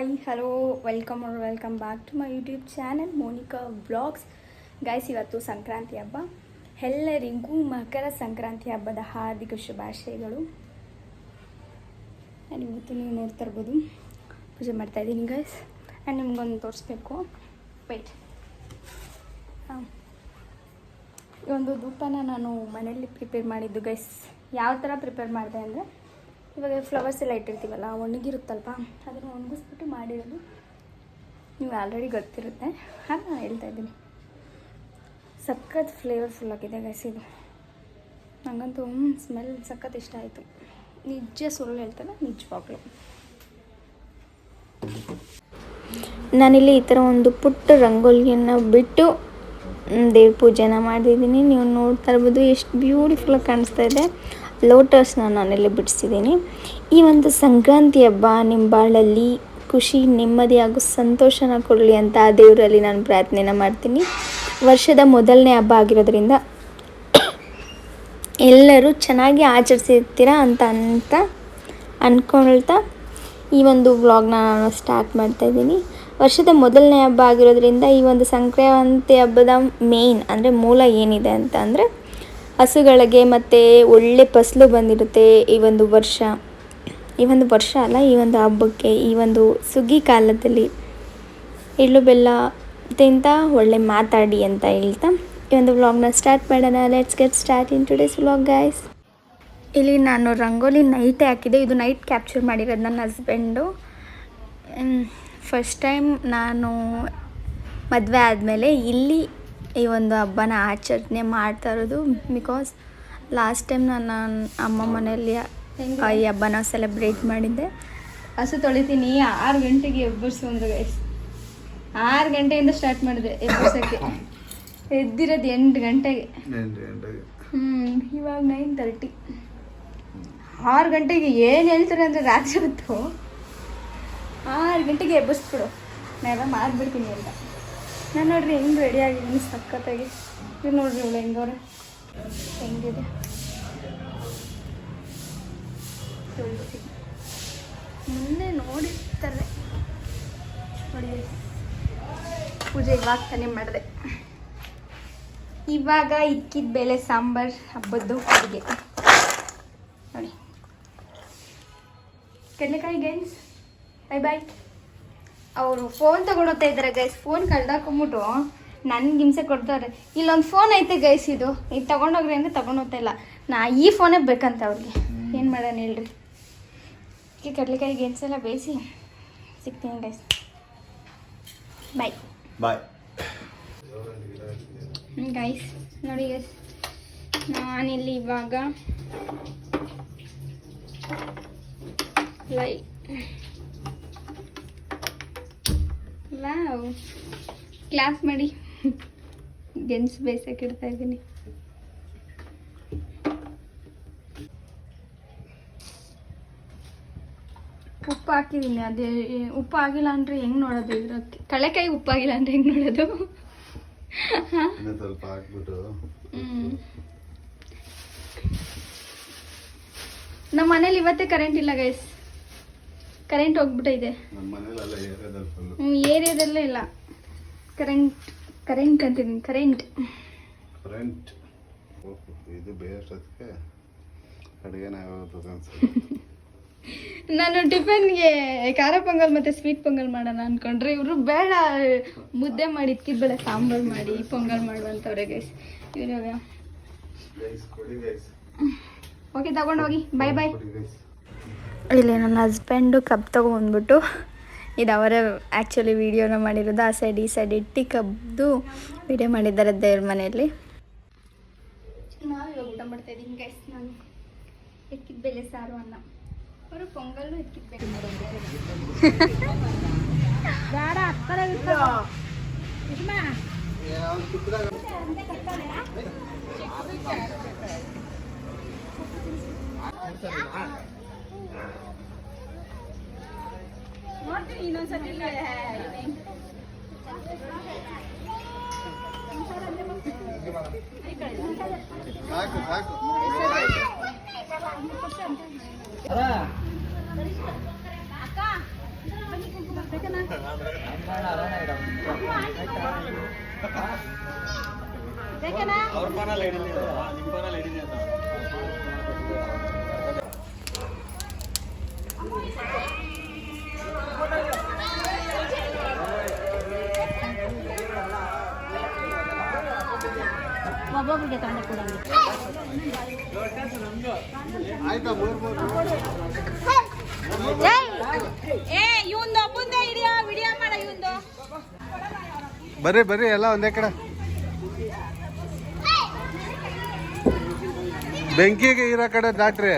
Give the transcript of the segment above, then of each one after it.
Hi hello welcome are welcome back to my YouTube channel Monica blogs guys ಇವತ್ತು ಸಂಕ್ರಾಂತಿ ಹಬ್ಬ. ಎಲ್ಲರಿಗೂ ಮಕರ ಸಂಕ್ರಾಂತಿ ಹಬ್ಬದ ಹಾರ್ದಿಕ ಶುಭಾಶಯಗಳು. ಆ್ಯಂಡ್ ಇವತ್ತು ನೀವು ನೋಡ್ತಾ ಇರ್ಬೋದು. ಪೂಜೆ ಮಾಡ್ತಾ ಇದ್ದೀನಿ ಗೈಸ್ ಆ್ಯಂಡ್ ನಿಮ್ಗೊಂದು ತೋರಿಸ್ಬೇಕು. ವೈಟ್ ಹಾಂ. ಈ ಒಂದು ಧೂಪನ ನಾನು ಮನೆಯಲ್ಲಿ ಪ್ರಿಪೇರ್ ಮಾಡಿದ್ದು ಗೈಸ್ ಯಾವ ಥರ ಪ್ರಿಪೇರ್ ಮಾಡಿದೆ ಅಂದರೆ ಇವಾಗ ಫ್ಲವರ್ಸ್ ಎಲ್ಲ ಇಟ್ಟಿರ್ತೀವಲ್ಲ, ಒಣಗಿರುತ್ತಲ್ವ? ಅದನ್ನು ಒಣಗಿಸ್ಬಿಟ್ಟು ಮಾಡಿರೋದು ನೀವು ಆಲ್ರೆಡಿ ಗೊತ್ತಿರುತ್ತೆ. ಹಾಗೆ ನಾನು ಹೇಳ್ತಾ ಇದ್ದೀನಿ. ಸಖತ್ ಫ್ಲೇವರ್ಫುಲ್ ಆಗಿದೆ ಗೈಸ್ ಇದು. ನನಗಂತೂ ಸ್ಮೆಲ್ ಸಖತ್ ಇಷ್ಟ ಆಯಿತು. ನಿಜ ಸುಳ್ಳು ಹೇಳ್ತಾನೆ ನಿಜವಾಗ್ಲೂ ನಾನಿಲ್ಲಿ ಈ ಥರ ಒಂದು ಪುಟ್ಟ ರಂಗೋಲಿಯನ್ನು ಬಿಟ್ಟು ದೇವ್ರ ಪೂಜೆನ ಮಾಡಿದ್ದೀನಿ ನೀವು ನೋಡ್ತಾ ಇರ್ಬೋದು, ಎಷ್ಟು ಬ್ಯೂಟಿಫುಲ್ಲಾಗಿ ಕಾಣಿಸ್ತಾ ಇದೆ. ಲೋಟಸ್ನ ನಾನೆಲ್ಲ ಬಿಡಿಸಿದ್ದೀನಿ. ಈ ಒಂದು ಸಂಕ್ರಾಂತಿ ಹಬ್ಬ ನಿಮ್ಮ ಬಾಳಲ್ಲಿ ಖುಷಿ, ನೆಮ್ಮದಿ ಹಾಗೂ ಸಂತೋಷನ ಕೊಡಲಿ ಅಂತ ಆ ದೇವರಲ್ಲಿ ನಾನು ಪ್ರಾರ್ಥನೆನ ಮಾಡ್ತೀನಿ. ವರ್ಷದ ಮೊದಲನೇ ಹಬ್ಬ ಆಗಿರೋದ್ರಿಂದ ಎಲ್ಲರೂ ಚೆನ್ನಾಗಿ ಆಚರಿಸಿರ್ತೀರಾ ಅಂತ ಅಂತ ಅಂದ್ಕೊಳ್ತಾ ಈ ಒಂದು ವ್ಲಾಗ್ನ ನಾನು ಸ್ಟಾರ್ಟ್ ಮಾಡ್ತಾಯಿದ್ದೀನಿ ವರ್ಷದ ಮೊದಲನೇ ಹಬ್ಬ ಆಗಿರೋದ್ರಿಂದ ಈ ಒಂದು ಸಂಕ್ರಾಂತಿ ಹಬ್ಬದ ಮೇಯ್ನ್ ಅಂದರೆ ಮೂಲ ಏನಿದೆ ಅಂತ ಅಂದರೆ ಹಸುಗಳಿಗೆ ಮತ್ತು ಒಳ್ಳೆ ಫಸಲು ಬಂದಿರುತ್ತೆ ಈ ಒಂದು ವರ್ಷ. ಈ ಒಂದು ವರ್ಷ ಅಲ್ಲ, ಈ ಒಂದು ಹಬ್ಬಕ್ಕೆ, ಈ ಒಂದು ಸುಗ್ಗಿ ಕಾಲದಲ್ಲಿ. ಎಳ್ಳು ಬೆಲ್ಲ ತಿಂತ ಒಳ್ಳೆ ಮಾತಾಡಿ ಅಂತ ಹೇಳ್ತಾ ಈ ಒಂದು ವ್ಲಾಗ್ನ ಸ್ಟಾರ್ಟ್ ಮಾಡೋಣ. Let's get start in today's vlog guys ಇಲ್ಲಿ ನಾನು ರಂಗೋಲಿ ನೈಟೇ ಹಾಕಿದೆ. ಇದು ನೈಟ್ ಕ್ಯಾಪ್ಚರ್ ಮಾಡಿರೋದು ನನ್ನ ಹಸ್ಬೆಂಡು ಫಸ್ಟ್ ಟೈಮ್ ನಾನು ಮದುವೆ ಆದಮೇಲೆ ಇಲ್ಲಿ ಈ ಒಂದು ಹಬ್ಬನ ಆಚರಣೆ ಮಾಡ್ತಾ ಇರೋದು ಬಿಕಾಸ್ ಲಾಸ್ಟ್ ಟೈಮ್ ನಾನು ಅಮ್ಮ ಮನೆಯಲ್ಲಿ ಈ ಹಬ್ಬನ ಸೆಲೆಬ್ರೇಟ್ ಮಾಡಿದ್ದೆ. ಹಸು ತೊಳಿತೀನಿ ಆರು ಗಂಟೆಗೆ ಎಬ್ಬರಿಸು ಅಂದ್ರೆ ಗೈಸ್ ಆರು ಗಂಟೆಯಿಂದ ಸ್ಟಾರ್ಟ್ ಮಾಡಿದೆ ಎಬ್ಬರ್ಸೋಕ್ಕೆ. ಎದ್ದಿರೋದು ಎಂಟು ಗಂಟೆಗೆ. ಹ್ಞೂ ಇವಾಗ ನೈನ್ ತರ್ಟಿ ಆರು ಗಂಟೆಗೆ ಏನು ಹೇಳ್ತಾರೆ ಅಂದರೆ ರಾತ್ರಿ ಹೊತ್ತು. ಆರು ಗಂಟೆಗೆ ಎಬ್ಬಿಸ್ಬಿಡು. ನಾನು ಮಾಡಿಬಿಡ್ತೀನಿ ಅಂತ. ನಾನು ನೋಡ್ರಿ ಹೆಂಗೆ ರೆಡಿ ಆಗಿದ್ದೀನಿ ಸಖತ್ತಾಗಿ. ಇದು ನೋಡ್ರಿ ಇವಳು ಹೆಂಗವ್ರೆ. ಹೆಂಗಿದೆ? ಮುಂದೆ ನೋಡಿರ್ತಾರೆ. ನೋಡಿ. ಪೂಜೆ ಇವಾಗ ತಾನೇ ಮಾಡಿದೆ. ಇವಾಗ ಇಕ್ಕಿದ ಬೆಲೆ ಸಾಂಬಾರ್ ಹಬ್ಬದ್ದು ಅಡುಗೆ. ನೋಡಿ. ಕಡಲೆಕಾಯಿ ಗೇಮ್ಸ್ ಬೈ ಬಾಯ್ ಅವರು ಫೋನ್ ತಗೊಂಡೋಗ್ತಾ ಇದ್ದಾರೆ ಗೈಸ್ ಫೋನ್ ಕಳ್ದಾಕೊಂಬಿಟ್ಟು ನನ್ಗೆ ಹಿಂಸೆ ಕೊಡ್ತಾರೆ ಇಲ್ಲೊಂದು ಫೋನ್ ಐತೆ ಗೈಸ್ ಇದು. ಇದು ತಗೊಂಡೋಗ್ರಿ ಅಂದರೆ ತಗೊಂಡೋಗ್ತಾ ಇಲ್ಲ. ನಾ ಈ ಫೋನೇ ಬೇಕಂತ ಅವ್ರಿಗೆ. ಏನು ಮಾಡೋಣ ಹೇಳ್ರಿ? ಈಗ ಕಡಲೆಕಾಯಿ ಗೆಣಸು ಎಲ್ಲ ಬೇಯಿಸಿ ಸಿಗ್ತೀನಿ ಗೈಸ್ ಬಾಯ್ ಬಾಯ್ ಗೈಸ್ ನೋಡಿ ಗೈಸ್ ನಾನಿಲ್ಲಿ ಇವಾಗ ಲೈ ವಾವ್ ಕ್ಲಾಸ್ ಮಾಡಿ. ಗೆನ್ಸ್ ಬೇಯಿಸಕ್ಕೆ ಇಡ್ತಾ ಇದ್ದೀನಿ. ಉಪ್ಪು ಹಾಕಿದ್ದೀನಿ ಅದೇ ಉಪ್ಪು ಆಗಿಲ್ಲ ಅಂದ್ರೆ ಹೆಂಗ್ ನೋಡೋದು ಇದ್ರಕ್ಕೆ? ಕಳೆಕಾಯಿ ಉಪ್ಪು ಆಗಿಲ್ಲ ಅಂದ್ರೆ ಹೆಂಗ್ ನೋಡೋದು? ಸ್ವಲ್ಪ ಹಾಕ್ಬಿಟ್ಟು. ನಮ್ಮ ಮನೇಲಿ ಇವತ್ತೇ ಕರೆಂಟ್ ಇಲ್ಲ ಗೈಸ್ ಕರೆಂಟ್ ಮನೇಲೆಲ್ಲ ಏರಿಯಾದಲ್ಲಿ ಇಲ್ಲ. ಕರೆಂಟ್ ಕರೆಂಟ್ ಅಂತೀನಿ ಕರೆಂಟ್. ಕರೆಂಟ್. ಇದು ಬೇಸಕ್ಕೆ ಅಡುಗೆನ ನಾನು ಟಿಫನ್ಗೆ ಖಾರ ಪೊಂಗಲ್ ಮತ್ತೆ ಸ್ವೀಟ್ ಪೊಂಗಲ್ ಮಾಡೋಣ ಅನ್ಕೊಂಡ್ರೆ ಇವರು ಬೇಡ ಮುದ್ದೆ ಮಾಡಿ ಇಕ್ಕಿದ್ಬೇಡ ಸಾಂಬಾರು ಮಾಡಿ ಪೊಂಗಲ್ ಮಾಡುವಂಥವ್ರೆ ಗೈಸ್ ಇವಾಗ. ಓಕೆ ತಗೊಂಡೋಗಿ ಬಾಯ್ ಬಾಯ್ ಇಲ್ಲಿ ನನ್ನ ಹಸ್ಬೆಂಡು ಕಬ್ ತೊಗೊಂಡ್ಬಿಟ್ಟು ಇದು ಅವರೇ ಆ್ಯಕ್ಚುಲಿ ವೀಡಿಯೋನ ಮಾಡಿರೋದು ಆ ಸೈಡ್ ಈ ಸೈಡ್ ಇಟ್ಟು ಕಬ್ದು ವಿಡಿಯೋ ಮಾಡಿದ್ದಾರೆ ದೇವ್ರ ಮನೆಯಲ್ಲಿ. ನಾವು ಇವಾಗ ಊಟ ಮಾಡ್ತಾ ಇದ್ದೀನಿ ಗೈಸ್ ನಾನು ಎಕ್ಕಿದ ಬೆಲೆ ಸಾರು ಅನ್ನ. ಅವರು ಪೊಂಗಲ್ಲು ಎಕ್ಕಿದ ಬೆಲೆ. ನೋಡ್ತೀನಿ ಇನ್ನೊಂದ್ಸತಿ ಸಾಕು ಸಾಕು ಅಕ್ಕ ಒಬ್ಬೊಬ್ರಿಗೆ ತಂದು ಕೊಡಂಗೆ ಆಯ್ತಾ ಮೂರು ಮೂರು ಏ ಇವಂದು ಕೂಡ ಬರ್ರಿ ಬರ್ರಿ ಎಲ್ಲ ಒಂದೇ ಕಡೆ. ಬೆಂಕಿಗೆ ಇರೋ ಕಡೆ ದಾಟ್ರಿ.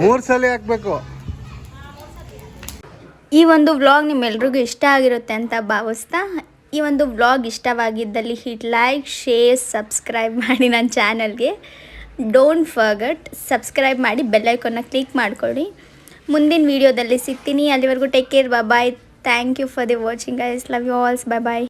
ಮೂರ್ ಸಲ ಹಾಕ್ಬೇಕು. ಈ ಒಂದು ವ್ಲಾಗ್ ನಿಮ್ಮೆಲ್ರಿಗೂ ಇಷ್ಟ ಆಗಿರುತ್ತೆ ಅಂತ ಭಾವಿಸ್ತಾ, ಈ ಒಂದು ವ್ಲಾಗ್ ಇಷ್ಟವಾಗಿದ್ದಲ್ಲಿ ಹಿಟ್ ಲೈಕ್ ಶೇರ್ ಸಬ್ಸ್ಕ್ರೈಬ್ ಮಾಡಿ ನನ್ನ ಚಾನಲ್ಗೆ. ಡೋಂಟ್ ಫರ್ಗಟ್ ಸಬ್ಸ್ಕ್ರೈಬ್ ಮಾಡಿ ಬೆಲ್ಲೈಕನ್ನ ಕ್ಲಿಕ್ ಮಾಡಿಕೊಡಿ ಮುಂದಿನ ವೀಡಿಯೋದಲ್ಲಿ ಸಿಗ್ತೀನಿ. ಅಲ್ಲಿವರೆಗೂ take care bye thank you for the watching ice love you all bye bye